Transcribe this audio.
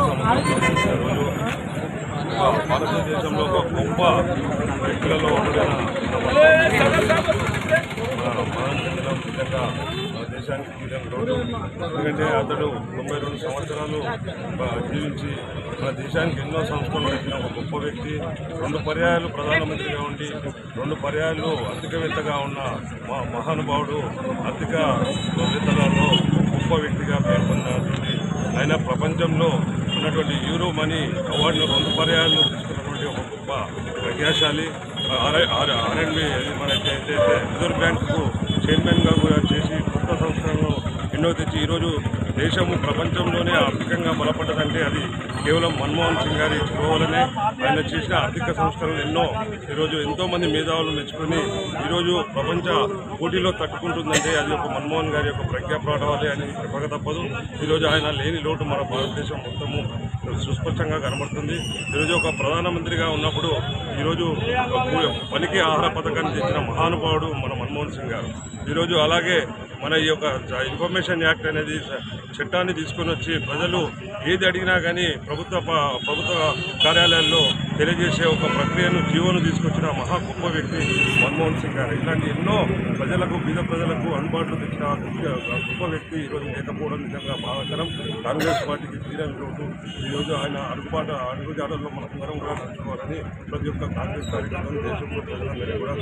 సంబంధించిన భారతదేశంలో ఒక గొప్ప వ్యక్తులలో దేశానికి ఎందుకంటే అతడు తొంభై రెండు సంవత్సరాలు జీవించి మన దేశానికి ఎన్నో సంస్కరణలు ఇచ్చిన ఒక గొప్ప వ్యక్తి. రెండు పర్యాయాలు ప్రధానమంత్రిగా ఉండి రెండు పర్యాయాలు ఆర్థికవేత్తగా ఉన్న మా మహానుభావుడు ఆర్థిక వేత్తలలో గొప్ప వ్యక్తిగా పేర్కొన్నటువంటి ఆయన ప్రపంచంలో ఉన్నటువంటి యూరో మనీ అవార్డును రెండు పర్యాయాలు తీసుకున్నటువంటి ఒక గొప్ప ప్రజ్ఞాశాలి. ఆర్ఎండ్బి మన రిజర్వ్ బ్యాంకు చైర్మన్గా కూడా చేసి కొత్త సంస్థలను ఎన్నో తెచ్చి ఈరోజు దేశము ప్రపంచంలోనే ఆర్థికంగా బలపడ్డదంటే అది కేవలం మన్మోహన్ సింగ్ గారి చొరవలనే ఆయన చేసిన ఆర్థిక సంస్కరణలు ఎన్నో ఈరోజు ఎంతో మంది మేధావులు మెచ్చుకొని ఈరోజు ప్రపంచ పోటీలో తట్టుకుంటుందంటే అది ఒక మన్మోహన్ గారి యొక్క ప్రజ్ఞా పాఠవాలే అని చెప్పక తప్పదు. ఈరోజు ఆయన లేని లోటు మన భారతదేశం మొత్తము సుస్పష్టంగా కనబడుతుంది. ఈరోజు ఒక ప్రధానమంత్రిగా ఉన్నప్పుడు ఈరోజు పనికి ఆహార పథకాన్ని తెచ్చిన మహానుభావుడు మన మన్మోహన్ సింగ్ గారు. ఈరోజు అలాగే మన ఈ యొక్క ఇన్ఫర్మేషన్ యాక్ట్ అనేది చట్టాన్ని తీసుకొని వచ్చి ప్రజలు ఏది అడిగినా కానీ ప్రభుత్వ ప్రభుత్వ కార్యాలయాల్లో తెలియజేసే ఒక ప్రక్రియను జీవోను తీసుకొచ్చిన మహా గొప్ప వ్యక్తి మన్మోహన్ సింగ్ గారు. ఇలాంటి ఎన్నో ప్రజలకు బీద ప్రజలకు అందుబాటులో తెచ్చిన గొప్ప వ్యక్తి ఈరోజు లేకపోవడం నిజంగా బాధాకరం. కాంగ్రెస్ పార్టీకి తీరని లోటు. ఈరోజు ఆయన అడుగుబాట అడుగుజాడల్లో మనందరం కూడా నడుచుకోవాలని ప్రతి ఒక్క కాంగ్రెస్ కార్యకర్తలు దేశంలో ప్రజలందరినీ కూడా